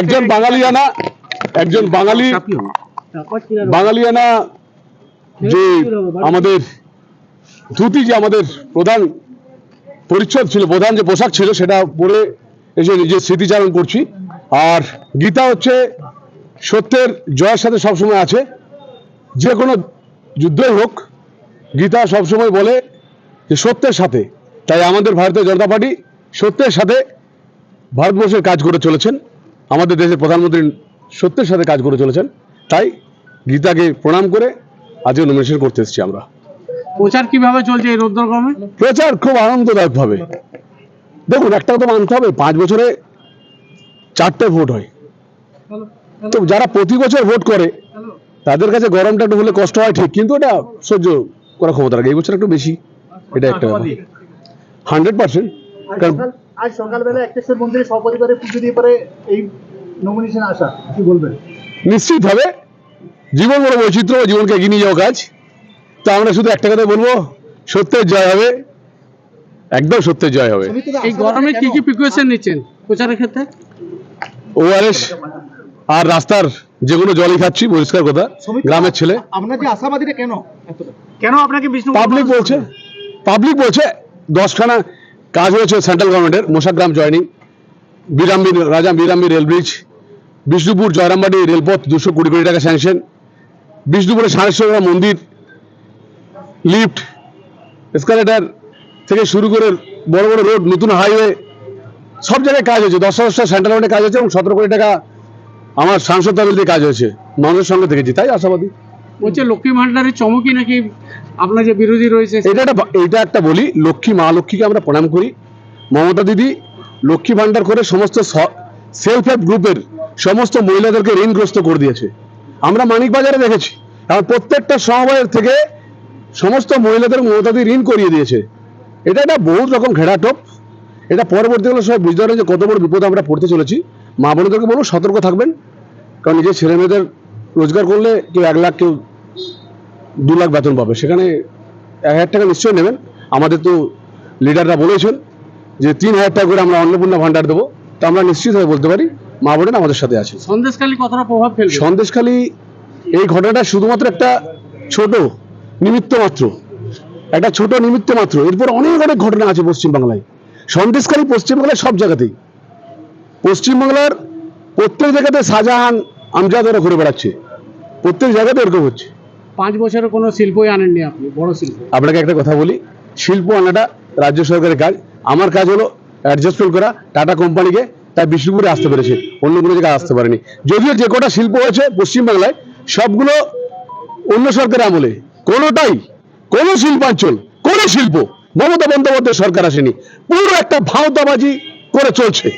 একজন বাঙালিয়ানা, একজন বাঙালি বাঙালিয়ানা যে আমাদের ধুতি যে আমাদের প্রধান পরিচ্ছদ ছিল, প্রধান যে পোশাক ছিল, সেটা পরে এসে নিজের স্মৃতিচারণ করছি। আর গীতা হচ্ছে সত্যের জয়ের সাথে সবসময় আছে। যে কোনো যুদ্ধই হোক, গীতা সবসময় বলে যে সত্যের সাথে। তাই আমাদের ভারতীয় জনতা পার্টি সত্যের সাথে ভারতবর্ষের কাজ করে চলেছেন। আমাদের দেশের প্রধানমন্ত্রী সত্যের সাথে কাজ করে চলেছেন। তাই গীতাকে প্রণাম করে আজকে নমিনেশন করতে এসেছি আমরা। প্রচার কীভাবে চলছে এই রুদ্রগ্রামে প্রচার খুব আনন্দদায়ক ভাবে দেখুন একটা কথা মানতে হবে পাঁচ বছরে চারটে ভোট হয়। তো যারা প্রতি বছর ভোট করে তাদের কাছে গরমটা একটু হলে কষ্ট হয় ঠিক কিন্তু এটা সহ্য করা ক্ষমতা রাখে। এই বছর একটু বেশি এটা একটা হান্ড্রেড পার্সেন্ট কারণ আজ সকালবেলা একটেশ্বর মন্দিরে সপরিবারে পুজো দিয়ে পরে এই নমিনেশন আসা কি বলবেন? নিশ্চিত হবে। জীবন বড় বৈচিত্র্য ও জীবনকে এগিয়ে নিয়ে যাওয়া কাজ। তো আমরা শুধু একটা কথা বলব সত্যের জয় হবে একদম সত্যের জয় হবে। এই গরমে কি কি প্রিকশন নিচ্ছেন প্রচারের ক্ষেত্রে? ওআরএস আর রাস্তার যে কোনো জলই খাচ্ছি পরিষ্কার কথা গ্রামের ছেলে। আপনার যে আশাবাদীরা কেন? কেন আপনাকে বিষ্ণু পাবলিক বলছে পাবলিক বলছে দশখানা কাজ হয়েছে সেন্ট্রাল গভর্নমেন্টের মোশাগ্রাম জয়নিং বিরামবির রাজা বিরামবির রেল ব্রিজ বিষ্ণুপুর জয়রামবাড়ি রেলপথ দুশো কুড়ি কোটি টাকা স্যাংশন বিষ্ণুপুরে সারেশ্বরা মন্দির লিফট এসকালেটার থেকে শুরু করে বড় বড় রোড নতুন হাইওয়ে সব জায়গায় কাজ হয়েছে। দশ দশটা সেন্ট্রাল গভর্নমেন্টে কাজ হয়েছে এবং সতেরো কোটি টাকা আমার সাংসদ দিয়ে কাজ হয়েছে। মানুষের সঙ্গে দেখেছি তাই আশাবাদী। বলছে লক্ষ্মী ভান্ডারের চমকই নাকি আপনার যে বিরোধী রয়েছে? এটা একটা এটা একটা বলি লক্ষ্মী মা লক্ষ্মীকে আমরা প্রণাম করি। মমতা দিদি লক্ষ্মী ভান্ডার করে সমস্ত সেলফ হেল্প গ্রুপের সমস্ত মহিলাদেরকে ঋণগ্রস্ত করে দিয়েছে। আমরা মানিক বাজারে দেখেছি আর প্রত্যেকটা সমবায়ের থেকে সমস্ত মহিলাদের মমতা দিদি ঋণ করিয়ে দিয়েছে। এটা একটা বহুত রকম ঘেরাটোপ। এটা পরবর্তীকালে সবাই বুঝতে পারে যে কত বড় বিপদ আমরা পড়তে চলেছি। মা বোনদেরকে বলব, সতর্ক থাকবেন। কারণ নিজের ছেলে মেয়েদের রোজগার করলে কেউ এক লাখ, কেউ দু লাখ বেতন পাবে। সেখানে এক হাজার টাকা নিশ্চয়ই নেবেন। আমাদের তো লিডাররা বলেছেন যে তিন হাজার টাকা করে আমরা অন্নপূর্ণা ভান্ডার দেবো তো আমরা নিশ্চিতভাবে বলতে পারি মা বোনেরা আমাদের সাথে আছে সন্দেশখালী কতটা প্রভাব ফেলবে? সন্দেশখালী এই ঘটনাটা শুধুমাত্র একটা ছোট নিমিত্ত মাত্র একটা ছোট নিমিত্ত মাত্র। এরপর অনেক অনেক ঘটনা আছে পশ্চিমবাংলায়। সন্দেশখালী পশ্চিমবাংলায় সব জায়গাতেই। পশ্চিমবাংলার প্রত্যেক জায়গাতে শাহজাহান আমজাদ ওরা ঘুরে বেড়াচ্ছে। প্রত্যেক জায়গাতে এরকম হচ্ছে। পাঁচ বছরের কোনো শিল্পই আনেননি আপনি বড় শিল্প। আপনাকে একটা কথা বলি শিল্প আনাটা রাজ্য সরকারের কাজ। আমার কাজ হলো অ্যাডজাস্টমেন্ট করা টাটা কোম্পানিকে তার বিষ্ণুপুরে আসতে পেরেছে, অন্য কোনো জায়গায় আসতে পারেনি। যদিও যে কটা শিল্প হয়েছে পশ্চিমবাংলায় সবগুলো অন্য সরকারের আমলে। কোনোটাই, কোনো শিল্পাঞ্চল, কোনো শিল্প মমতা বন্দ্যোপাধ্যায় সরকার আসেনি। পুরো একটা ভাওতাবাজি করে চলছে।